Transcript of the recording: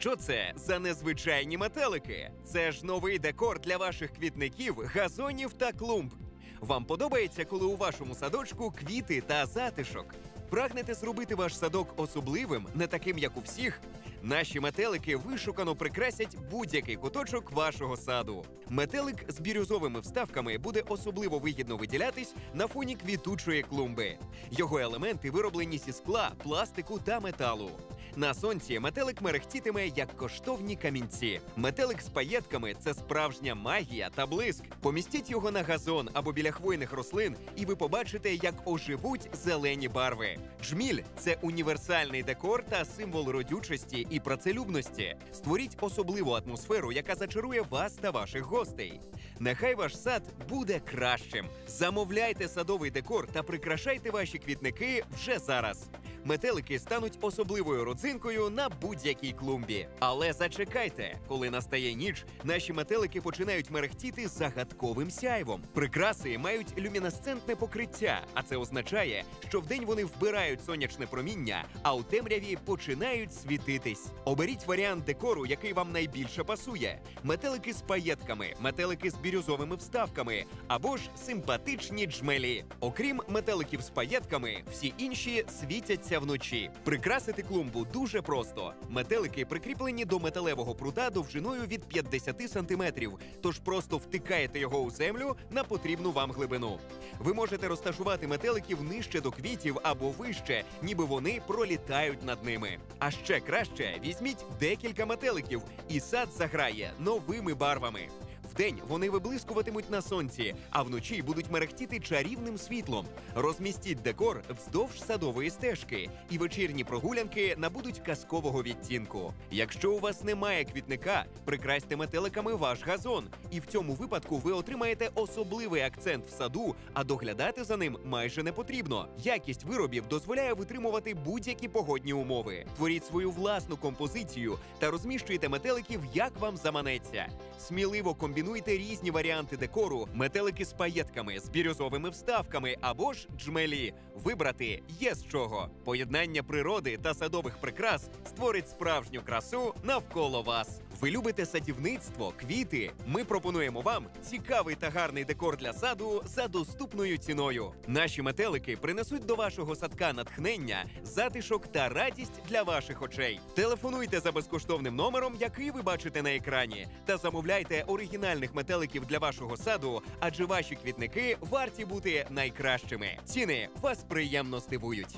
Що це за незвичайні метелики? Це ж новий декор для ваших квітників, газонів та клумб. Вам подобається, коли у вашому садочку квіти та затишок? Прагнете зробити ваш садок особливим, не таким, як у всіх? Наші метелики вишукано прикрасять будь-який куточок вашого саду. Метелик з бірюзовими вставками буде особливо вигідно виділятись на фоні квітучої клумби. Його елементи вироблені зі скла, пластику та металу. На сонці метелик мерехтітиме як коштовні камінці. Метелик з паєтками це справжня магія та блиск. Помістіть його на газон або біля хвойних рослин, і ви побачите, як оживуть зелені барви. Жміль це універсальний декор та символ родючості і працелюбності. Створіть особливу атмосферу, яка зачарує вас та ваших гостей. Нехай ваш сад буде кращим. Замовляйте садовий декор та прикрашайте ваші квітники вже зараз. Метелики стануть особливою родзинкою на будь-якій клумбі. Але зачекайте, коли настає ніч, наші метелики починають мерехтіти загадковим сяйвом. Прикраси мають люмінесцентне покриття, а це означає, що вдень вони вбирають сонячне проміння, а у темряві починають світитись. Оберіть варіант декору, який вам найбільше пасує: метелики з паєтками, метелики з бірюзовими вставками або ж симпатичні джмелі. Окрім метеликів з паєтками, всі інші світяться вночі. Прикрасити клумбу дуже просто. Метелики прикріплені до металевого прута довжиною від 50 сантиметрів, тож просто втикаєте його у землю на потрібну вам глибину. Ви можете розташувати метеликів нижче до квітів або вище, ніби вони пролітають над ними. А ще краще візьміть декілька метеликів, і сад заграє новими барвами. Вдень вони виблискуватимуть на сонці, а вночі будуть мерехтіти чарівним світлом. Розмістіть декор вздовж садової стежки, і вечірні прогулянки набудуть казкового відтінку. Якщо у вас немає квітника, прикрасьте метеликами ваш газон, і в цьому випадку ви отримаєте особливий акцент в саду, а доглядати за ним майже не потрібно. Якість виробів дозволяє витримувати будь-які погодні умови. Творіть свою власну композицію та розміщуйте метеликів, як вам заманеться. Сміливо комбінуйте різні варіанти декору, метелики з паєтками, з бірюзовими вставками або ж джмелі. Вибрати є з чого. Поєднання природи та садових прикрас створить справжню красу навколо вас. Ви любите садівництво, квіти? Ми пропонуємо вам цікавий та гарний декор для саду за доступною ціною. Наші метелики принесуть до вашого садка натхнення, затишок та радість для ваших очей. Телефонуйте за безкоштовним номером, який ви бачите на екрані, та замовляйте оригінальних метеликів для вашого саду, адже ваші квітники варті бути найкращими. Ціни вас приємно здивують.